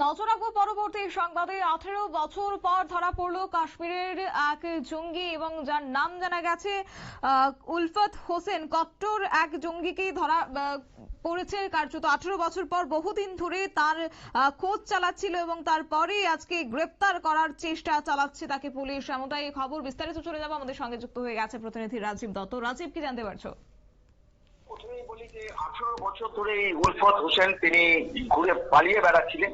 নজর রাখব পরবর্তী সংবাদে। আঠেরো বছর পর ধরা পড়ল কাশ্মীরের এক জঙ্গি এবং যার নাম জানা গেছে উলফত হোসেন। কট্টর এক জঙ্গিকেই ধরা পড়েছে কার্যত আঠেরো বছর পর। বহুদিন ধরে তার খোঁজ চালাচ্ছিল এবং তারপরে আজকে গ্রেপ্তার করার চেষ্টা চালাচ্ছে তাকে পুলিশ। এমনটাই খবর বিস্তারিত চলে যাব। আমাদের সঙ্গে যুক্ত হয়ে গেছে প্রতিনিধি রাজীব দত্ত। রাজীব, কি জানতে পারছ? প্রথমেই বলি যে আঠারো বছর ধরে এই উলফত হোসেন তিনি ঘুরে পালিয়ে বেড়াচ্ছিলেন।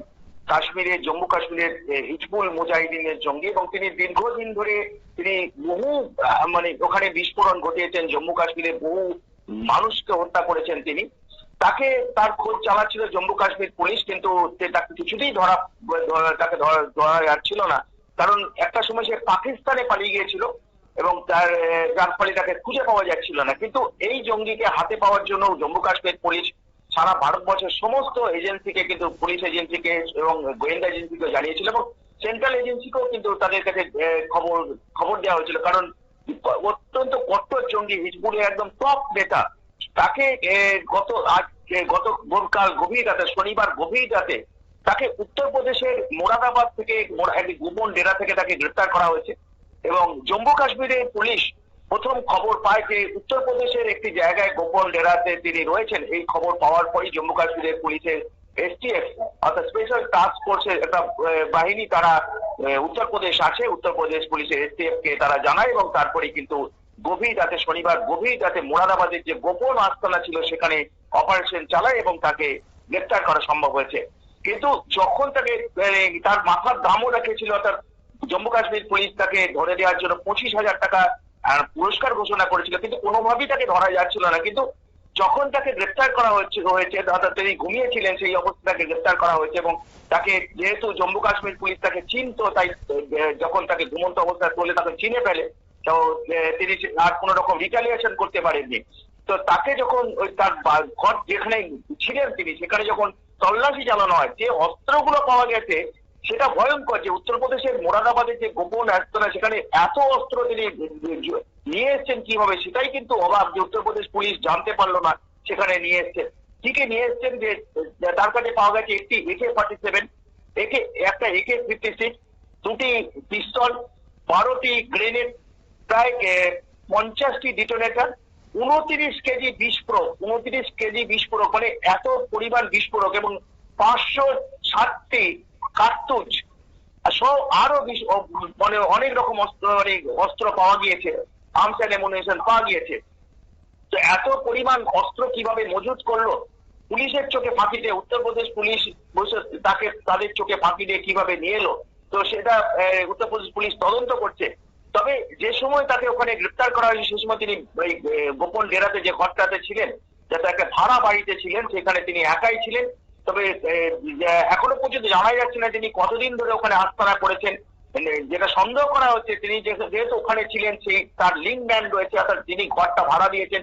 কাশ্মীরে জম্মু কাশ্মীরের হিজবুল মুজাহিদিনের জঙ্গি এবং তিনি দীর্ঘদিন ধরে তিনি বহু মানে ওখানে বিস্ফোরণ ঘটিয়েছেন, জম্মু কাশ্মীরে বহু মানুষকে হত্যা করেছেন তিনি। তাকে তার খোঁজ চালাচ্ছিল জম্মু কাশ্মীর পুলিশ, কিন্তু তাকে কিছুতেই ধরা তাকে ধরা যাচ্ছিল না। কারণ একটা সময় সে পাকিস্তানে পালিয়ে গিয়েছিল এবং তার যার ফলে তাকে খুঁজে পাওয়া যাচ্ছিল না। কিন্তু এই জঙ্গিকে হাতে পাওয়ার জন্য জম্মু কাশ্মীর পুলিশ সারা ভারতবর্ষের সমস্ত এজেন্সিকে কিন্তু পুলিশ এজেন্সিকে এবং গোয়েন্দা এজেন্সিকে জানিয়েছিল এবং সেন্ট্রাল এজেন্সিকেও কিন্তু তাদের কাছে খবর খবর দেওয়া হয়েছিল। কারণ অত্যন্ত কট্টর জঙ্গি, হিজবুলের একদম টপ নেতা। তাকে গত আজ গত কাল গভীর রাতে, শনিবার গভীর রাতে তাকে উত্তরপ্রদেশের মোরাদাবাদ থেকে একটি গোপন ডেরা থেকে তাকে গ্রেপ্তার করা হয়েছে এবং জম্মু কাশ্মীরের পুলিশ প্রথম খবর পায় যে উত্তরপ্রদেশের একটি জায়গায় গোপন ডেরাতে তিনি রয়েছেন। এই খবর পাওয়ার পরই জম্মু কাশ্মীরের পুলিশের এসটিএফ অর্থাৎ স্পেশাল টাস্ক ফোর্সের একটা বাহিনী তারা উত্তরপ্রদেশ আছে। উত্তরপ্রদেশ পুলিশের এসটিএফ কে তারা জানায় এবং তারপরে কিন্তু গভীর রাতে, শনিবার গভীর রাতে মোরাদাবাদের যে গোপন আস্তানা ছিল সেখানে অপারেশন চালায় এবং তাকে গ্রেপ্তার করা সম্ভব হয়েছে। কিন্তু যখন তাকে তার মাথার দামও রেখেছিল অর্থাৎ জম্মু কাশ্মীর পুলিশ তাকে ধরে দেওয়ার জন্য পঁচিশ হাজার টাকা আহ, পুরস্কার ঘোষণা করেছিল কিন্তু কোনোভাবেই তাকে ধরা যাচ্ছিল না। কিন্তু যখন তাকে গ্রেপ্তার করা হচ্ছে হয়েছে অর্থাৎ তিনি ঘুমিয়েছিলেন সেই অবস্থায় তাকে গ্রেপ্তার করা হয়েছে এবং তাকে যেহেতু জম্মু কাশ্মীর পুলিশ তাকে চিনতো তাই যখন তাকে ঘুমন্ত অবস্থায় তোলে তাকে চিনে ফেলে তো তিনি আর কোনো রকম রিটালিয়েশন করতে পারেননি। তো তাকে যখন ওই তার ঘর যেখানে ছিলেন তিনি সেখানে যখন তল্লাশি চালানো হয় যে অস্ত্রগুলো পাওয়া গেছে সেটা ভয়ঙ্কর যে উত্তরপ্রদেশের মোরাদাবাদের যে গোপন একতলা সেখানে এত অস্ত্র তিনি নিয়ে এসছেন কীভাবে, সেটাই কিন্তু অবাক যে উত্তরপ্রদেশ পুলিশ জানতে পারল না সেখানে নিয়ে এসছেন। ঠিকই নিয়ে এসছেন যে তার কাছে পাওয়া গেছে একটি একে ফর্টি সেভেন একে, একটা একে ফিফটি সিক্স দুটি পিস্তল, বারোটি গ্রেনেড, প্রায় পঞ্চাশটি ডিটোনেটার, উনত্রিশ কেজি বিস্ফোরক, উনত্রিশ কেজি বিস্ফোরক মানে এত পরিমাণ বিস্ফোরক এবং পাঁচশো ষাটটি কার্তুজ। সহ আরও মানে অনেক রকম অস্ত্র মানে অস্ত্র পাওয়া গিয়েছে। আর্মস অ্যান্ড এমুনেশন পাওয়া গিয়েছে। তো এত পরিমাণ অস্ত্র কীভাবে মজুত করল? পুলিশের চোখে ফাঁকি দিয়ে উত্তরপ্রদেশ পুলিশ বসে তাকে, তাদের চোখে ফাঁকি দিয়ে কীভাবে নিয়ে এলো? তো সেটা উত্তরপ্রদেশ পুলিশ তদন্ত করছে। তবে যে সময় তাকে ওখানে গ্রেপ্তার করা হয়েছে, সে সময় তিনি গোপন ডেরাতে যে ঘরটাতে ছিলেন, যাতে একটা ভাড়া বাড়িতে ছিলেন, সেখানে তিনি একাই ছিলেন। তবে এখনও পর্যন্ত জানা যাচ্ছে না তিনি কতদিন ধরে ওখানে আস্তানা করেছেন। মানে যেটা সন্দেহ করা হচ্ছে, তিনি যেহেতু ওখানে ছিলেন সেই তার লিঙ্ক ম্যান রয়েছে, অর্থাৎ যিনি ঘরটা ভাড়া দিয়েছেন,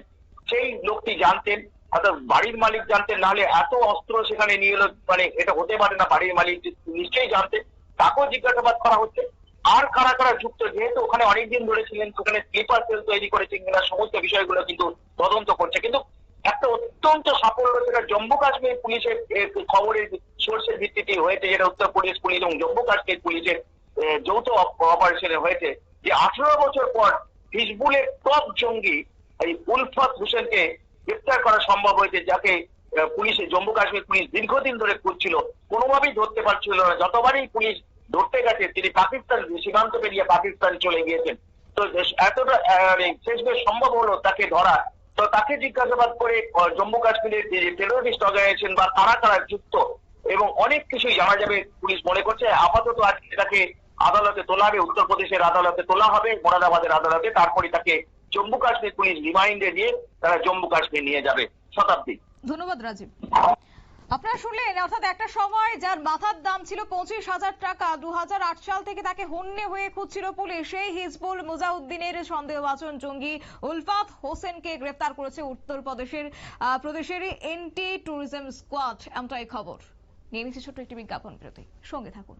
সেই লোকটি জানতেন, অর্থাৎ বাড়ির মালিক জানতেন, নাহলে এত অস্ত্র সেখানে নিয়ে এলো মানে এটা হতে পারে না, বাড়ির মালিক নিশ্চয়ই জানতেন। তাকেও জিজ্ঞাসাবাদ করা হচ্ছে। আর কারা কারা যুক্ত, যেহেতু ওখানে অনেকদিন ধরে ছিলেন, সেখানে স্লিপার সেল তৈরি করেছেন কিনা, সমস্ত বিষয়গুলো কিন্তু তদন্ত করছে। কিন্তু একটা অত্যন্ত সাফল্য যেটা জম্মু কাশ্মীর পুলিশের খবরের সোর্সের ভিত্তিতে হয়েছে, যেটা উত্তরপ্রদেশ পুলিশ এবং জম্মু কাশ্মীর পুলিশের যৌথ অপারেশনে হয়েছে। যে আঠারো বছর পর হিজবুলের টপ জঙ্গি, এই উলফত হোসেনকে গ্রেপ্তার করা সম্ভব হয়েছে, যাকে পুলিশে, জম্মু কাশ্মীর পুলিশ দীর্ঘদিন ধরে খুঁজছিল, কোনোভাবেই ধরতে পারছিল না। যতবারই পুলিশ ধরতে গেছে, তিনি পাকিস্তান, সীমান্ত পেরিয়ে পাকিস্তান চলে গিয়েছেন। তো এতটা মানে শেষমেশ সম্ভব হলো তাকে ধরা। তো তাকে জিজ্ঞাসাবাদ করে জম্মু কাশ্মীরের যে টেরোরিস্ট অর্গানাইজেশন বা তারা তারা যুক্ত এবং অনেক কিছুই জানা যাবে, পুলিশ মনে করছে। আপাতত আজকে তাকে আদালতে তোলা হবে, উত্তরপ্রদেশের আদালতে তোলা হবে, মোরাদাবাদের আদালতে। তারপরে তাকে জম্মু কাশ্মীর পুলিশ রিমাইন্ডে নিয়ে তারা জম্মু কাশ্মীর নিয়ে যাবে শতাব্দী। ধন্যবাদ, রাজীব। আপনারা শুনলেন, অর্থাৎ একটা সময় যার মাথার দাম ছিল পঁচিশ হাজার টাকা দু সাল থেকে তাকে হন্যে হয়ে খুঁজছিল পুলিশ। সেই হিজবুল মুজাউদ্দিনের সন্দেহবাচন জঙ্গি উলফাত হোসেনকে গ্রেপ্তার করেছে উত্তরপ্রদেশের প্রদেশের এনটি ট্যুরিজম স্কোয়াড। এমটাই খবর। নিয়ে নিচ্ছে ছোট্ট একটি বিজ্ঞাপন বিরতি। সঙ্গে থাকুন।